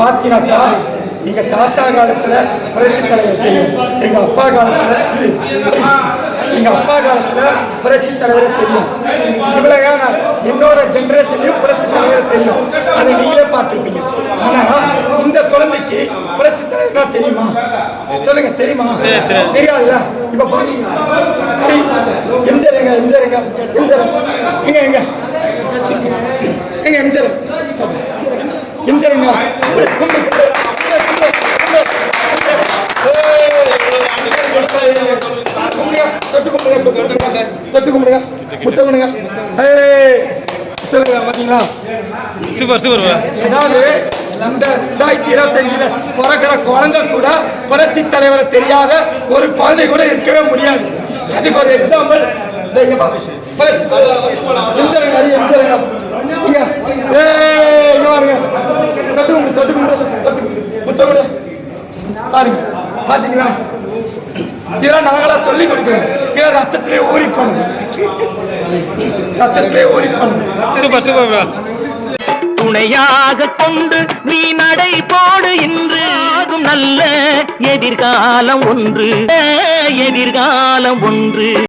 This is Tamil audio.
பார்த்தீங்கன்னாக்கா எங்க தாத்தா காலத்துல புரட்சி தலைவர் தெரியும். எங்க அப்பா காலத்துல இது, எங்க அப்பா காலத்துல புரட்சி தலைவர் தெரியும். இவ்வளோ நான் என்னோட ஜெனரேஷன்லயும் புரட்சி தலைவர் தெரியும். அதை நீங்களே பார்த்திருப்பீங்க. ஆனா இந்த குழந்தைக்கு புரட்சி தலைவர்னா தெரியுமா? சொல்லுங்க தெரியுமா? தெரியாதுல்ல? இப்ப பாருங்க. ஹரி, எம்ஜிஆர் எங்க எம்ஜிஆர் எங்க எம்ஜிஆர். எங்க எங்க எம்ஜிஆர் எம்ஜிஆர் எங்க தொட்டு கும்பிடுங்க தொட்டு கும்பிடுங்க தொட்டு கும்பிடுங்க முத்தம் கொடுங்க ஏய் முத்தம் பாத்தீங்களா சூப்பர் சூப்பர் bro. ஏதாவது இந்த ரெண்டாயிரத்தி இருபத்தஞ்சுல பிறக்கிற குழந்தை கூட புரட்சி தலைவரை தெரியாத ஒரு குழந்தை கூட இருக்கவே முடியாது. அதுக்கு ஒரு எக்ஸாம்பிள் புரட்சி தலைவர். எம்ஜிஆர் நிறைய எம்ஜிஆர் இங்க. ஏய் இங்க பாருங்க. தொட்டு கும்பிடு தொட்டு கும்பிடு தொட்டு கும்பிடு. முத்தம் கொடு பாருங்க. பார்த்தீங்களா இதெல்லாம் நாங்களா சொல்லி கொடுக்கிறோம் இதெல்லாம் ரத்தத்திலே ஊறி போனது. ரத்தத்திலே ஊறி போனது. சூப்பர் சூப்பர் ப்ரோ துணையாக கொண்டு நீ நடை போடு இன்று. ஆகும் நல்ல எதிர்காலம் ஒன்று. எதிர்காலம் ஒன்று.